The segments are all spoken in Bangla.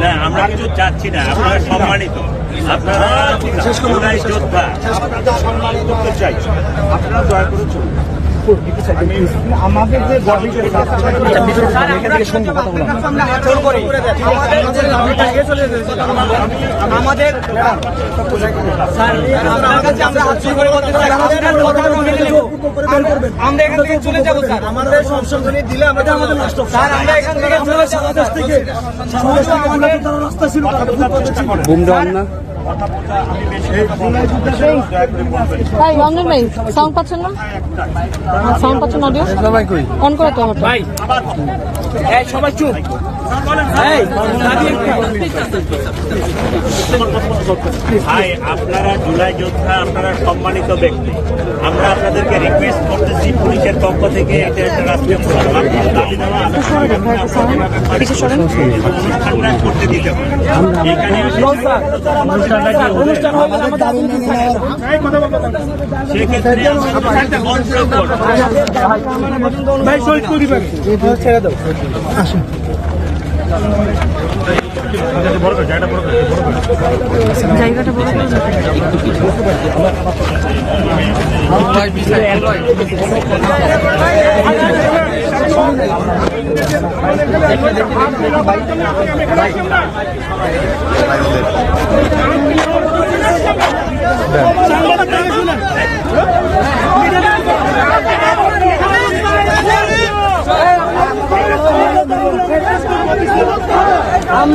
না আমরা কিছু চাচ্ছি না আপনারা সম্মানিত। আপনারা যোদ্ধা। সম্মানিত করতে চাই। আপনারা দয়া করে চলুন। আমাদের যে আমাদের আপনার কাছে আমরা হাত জোড় করে বলতে চাই আমাদের। আমরা এখান থেকে চলে যাব স্যার আমাদের সংশোধনী দিলে আমাদের আমাদের নষ্ট স্যার আমরা এখান থেকে চলে যাব থেকে রাস্তা ছিল ভাই রঞ্জন ভাই সাউন্ড পাচ্ছেন না? সাউন্ড পাচ্ছেন অডিও অন করে তো আমার ভাই এই সবাই চুপ। ভাই আপনারা জুলাই যোদ্ধা আপনারা সম্মানিত ব্যক্তি। আমরা করতেছি পুলিশের পক্ষ থেকে এটা একটা রাষ্ট্রীয় দেওয়া অনুষ্ঠানটা করতে দিতে হবে। এখানে। সেক্ষেত্রে আমরা একটা ভাই শহীদ পরিবার ছেড়ে দাও। জায়গাটা বড়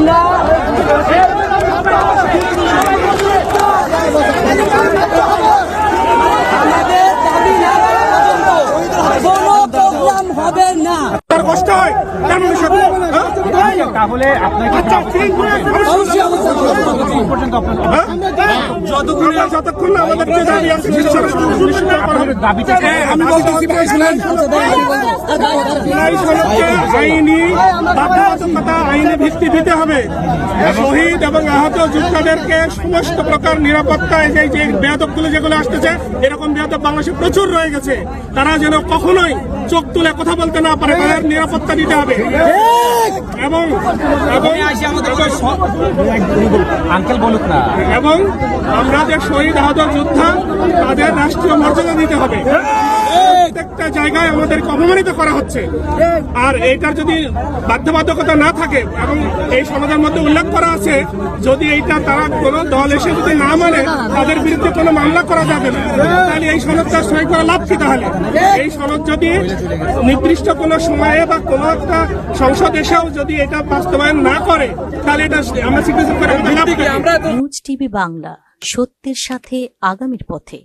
দাও। কষ্ট হয় কেন সাথে তাহলে যতক্ষণ আমাদের আমি বলতেছি আইনি বাধ্যবাধকতা আইনি ভিত্তি দিতে হবে। শহীদ এবং আহত যোদ্ধাদেরকে সমস্ত প্রকার নিরাপত্তা এই যে- যে বেয়াদবগুলো যেগুলো আসতেছে এরকম বেয়াদব বাংলাদেশে প্রচুর রয়ে গেছে। তারা যেন কখনোই চোখ তুলে কথা বলতে না পারে তাদের নিরাপত্তা দিতে হবে। আঙ্কেল বলুক না। এবং আমরা যে শহীদ আহত যোদ্ধা তাদের রাষ্ট্রীয় মর্যাদা দিতে হবে। প্রত্যেকটা জায়গায় আমাদেরকে অপমানিত করা হচ্ছে। আর এইটার যদি বাধ্যবাধকতা না থাকে এবং এই সনদের মধ্যে উল্লেখ করা আছে যদি এইটা তারা কোনো দল এসে যদি না মানে তাদের বিরুদ্ধে কোনো মামলা করা যাবে না তাহলে এই সনদটা সই করা লাভ কি তাহলে? এই সনদ যদি নির্দিষ্ট কোনো সময়ে বা কোনো একটা সংসদ এসেও যদি এটা বাস্তবায়ন না করে তাহলে এটা আমরা সিগনেচার করে নিউজ টিভি বাংলা সত্যের সাথে আগামীর পথে।